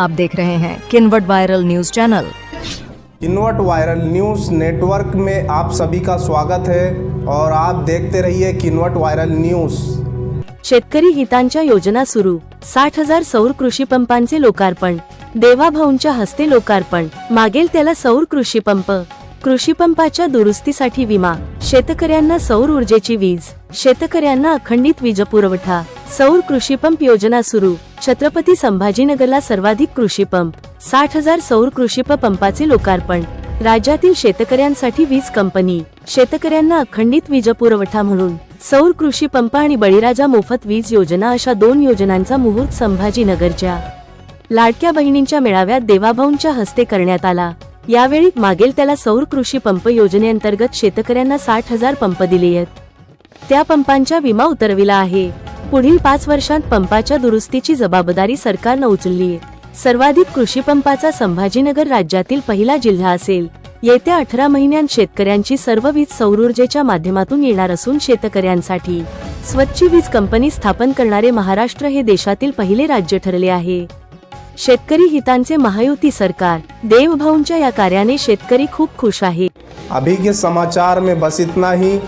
आप देख रहे हैं किनवट वायरल न्यूज चैनल। इनवट वायरल न्यूज़ नेटवर्क में आप सभी का स्वागत है और आप देखते रहिए किनवट वायरल न्यूज़। शेतकरी हितांच्या योजना सुरू। साठ हजार सौर कृषी पंपांचे लोकार्पण। देवाभाऊंच्या हस्ते लोकार्पण। मागेल त्याला सौर कृषी पंप। कृषीपंपाच्या दुरुस्तीसाठी विमा शेतकऱ्यांना सौर ऊर्जेची वीज शेतकऱ्यांना अखंडित वीज पुरवठा सौर कृषीपंप योजना सुरू छत्रपती संभाजीनगरला सर्वाधिक कृषीपंप साठ हजार सौर कृषी पंपाचे लोकार्पण राज्यातील शेतकऱ्यांसाठी वीज कंपनी शेतकऱ्यांना अखंडित वीज पुरवठा म्हणून सौर कृषी पंप आणि बळीराजा मोफत वीज योजना अशा दोन योजनांचा मुहूर्त संभाजीनगरच्या लाडक्या बहिणींच्या मेळाव्यात देवाभाऊंच्या हस्ते करण्यात आला. यावेळी मागेल त्याला सौर कृषी पंप योजनेअंतर्गत शेतकऱ्यांना साठ हजार पंप दिले आहेत. त्या पंपांच्या विमा उतरविला आहे. पुढील पाच वर्षांत पंपाच्या दुरुस्तीची जबाबदारी सरकारनं उचलली आहे. सर्वाधिक कृषी पंपाचा संभाजीनगर राज्यातील पहिला जिल्हा असेल. येत्या अठरा महिन्यांत शेतकऱ्यांची सर्व वीज सौर ऊर्जेच्या माध्यमातून येणार असून शेतकऱ्यांसाठी स्वच्छ वीज कंपनी स्थापन करणारे महाराष्ट्र हे देशातील पहिले राज्य ठरले आहे. शेतकरी हितांचे महायुती सरकार. देवभाऊंच्या या कार्याने शेतकरी खूप खुश आहे अभी के समाचार में बस इतना ही.